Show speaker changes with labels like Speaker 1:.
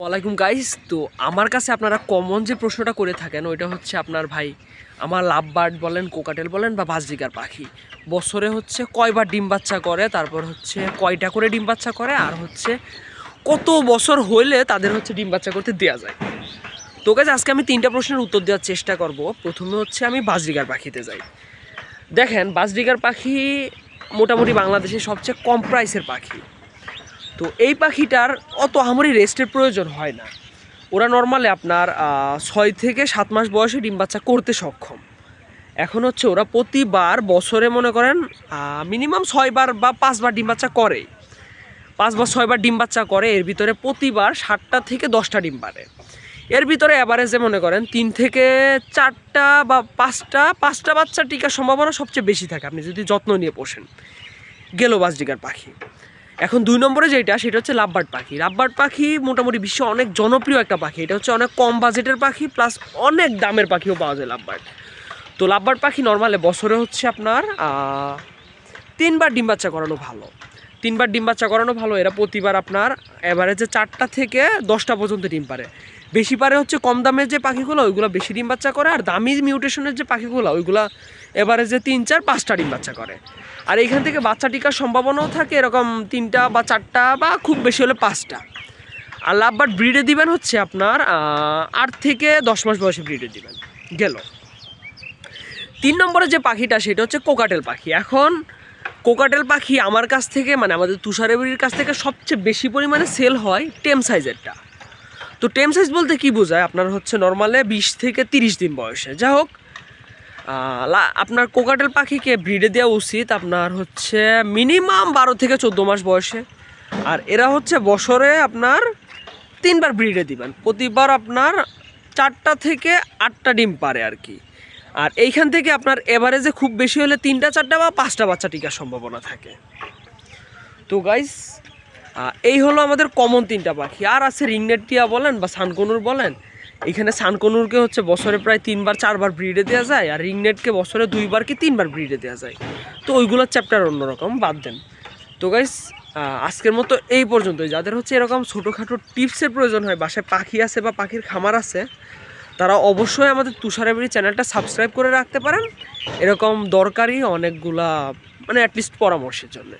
Speaker 1: ওয়ালাইকুম গাইস, তো আমার কাছে আপনারা কমন যে প্রশ্নটা করে থাকেন, ওইটা হচ্ছে আপনার ভাই, আমার লাভ বার্ড বলেন, কোকাটেল বলেন বা বাজরিকার পাখি। বছরে হচ্ছে কয়বার ডিম বাচ্চা করে, তারপর হচ্ছে কয়টা করে ডিম বাচ্চা করে, আর হচ্ছে কত বছর হইলে তাদের হচ্ছে ডিম বাচ্চা করতে দেওয়া যায়। তো গাছ আজকে আমি তিনটা প্রশ্নের উত্তর দেওয়ার চেষ্টা করব। প্রথমে হচ্ছে আমি বাজরিকার পাখিতে যাই। দেখেন বাজরিকার পাখি মোটামুটি বাংলাদেশের সবচেয়ে কম প্রাইসের পাখি। তো এই পাখিটার অত আমারই রেস্টের প্রয়োজন হয় না। ওরা নর্মালি আপনার ছয় থেকে সাত মাস বয়সে ডিম বাচ্চা করতে সক্ষম। এখন হচ্ছে ওরা প্রতিবার বছরে মনে করেন মিনিমাম ছয়বার বা পাঁচবার ডিম বাচ্চা করে। পাঁচ বা ছয়বার ডিম বাচ্চা করে, এর ভিতরে প্রতিবার সাতটা থেকে দশটা ডিম পারে এর ভিতরে অ্যাভারেজে মনে করেন, তিন থেকে চারটা বা পাঁচটা পাঁচটা বাচ্চা টিকার সম্ভাবনা সবচেয়ে বেশি থাকে। আপনি যদি যত্ন নিয়ে পোষেন, গেলো বাজডিগার পাখি। এখন দুই নম্বরে যেটা, সেটা হচ্ছে লাভবার্ড পাখি। লাভবার্ড পাখি মোটামুটি বিশ্বে অনেক জনপ্রিয় একটা পাখি। এটা হচ্ছে অনেক কম বাজেটের পাখি, প্লাস অনেক দামের পাখিও পাওয়া যায় লাভবার্ড। তো লাভবার্ড পাখি নর্মালে বছরে হচ্ছে আপনার তিনবার ডিম বাচ্চা করানো ভালো। তিনবার ডিম বাচ্চা করানো ভালো, এরা প্রতিবার আপনার অ্যাভারেজে চারটা থেকে দশটা পর্যন্ত ডিম পারে। বেশি পারে হচ্ছে কম দামের যে পাখিগুলো, ওইগুলো বেশি ডিম বাচ্চা করে, আর দামি মিউটেশনের যে পাখিগুলো, ওইগুলো এভারেজে তিন, চার, পাঁচটা ডিম বাচ্চা করে। আর এইখান থেকে বাচ্চা টিকার সম্ভাবনাও থাকে এরকম তিনটা বা চারটা বা খুব বেশি হলে পাঁচটা। আর লাভবার্ড ব্রিডে দিবেন হচ্ছে আপনার আট থেকে দশ মাস বয়সে ব্রিডে দিবেন। গেল। তিন নম্বরে যে পাখিটা, সেটা হচ্ছে কোকাটেল পাখি। এখন কোকাটেল পাখি আমার কাছ থেকে মানে আমাদের তুষারেবরির কাছ থেকে সবচেয়ে বেশি পরিমাণে সেল হয় টেম সাইজেরটা। তো টেম সাইজ বলতে কি বোঝায়? আপনার হচ্ছে নর্মালে বিশ থেকে তিরিশ দিন বয়সে। যা হোক আপনার কোকাটেল পাখিকে ব্রিডে দেওয়া উচিত আপনার হচ্ছে মিনিমাম বারো থেকে চোদ্দ মাস বয়সে। আর এরা হচ্ছে বছরে আপনার তিনবার ব্রিডে দিবেন। প্রতিবার আপনার চারটা থেকে আটটা ডিম পারে আর কি। আর এইখান থেকে আপনার এভারেজে খুব বেশি হলে তিনটা, চারটা বা পাঁচটা বাচ্চা টিকার সম্ভাবনা থাকে। তো গাইস এই হলো আমাদের কমন তিনটা পাখি। আর আছে রিংনেট টিয়া বলেন বা সানকনুর বলেন। এখানে সানকনুরকে হচ্ছে বছরে প্রায় তিনবার, চারবার ব্রিডে দেওয়া যায় আর রিংনেটকে বছরে দুইবার কি তিনবার ব্রিডে দেওয়া যায়। তো ওইগুলোর চ্যাপ্টার অন্যরকম, বাদ দেন। তো গাইস আজকের মতো এই পর্যন্তই। যাদের হচ্ছে এরকম ছোটোখাটো টিপসের প্রয়োজন হয়, বাসায় পাখি আছে বা পাখির খামার আছে তারা অবশ্যই আমাদের তুষারাবিড়ি চ্যানেলটা সাবস্ক্রাইব করে রাখতে পারেন। এরকম দরকারি অনেকগুলা মানে অ্যাটলিস্ট পরামর্শের জন্য।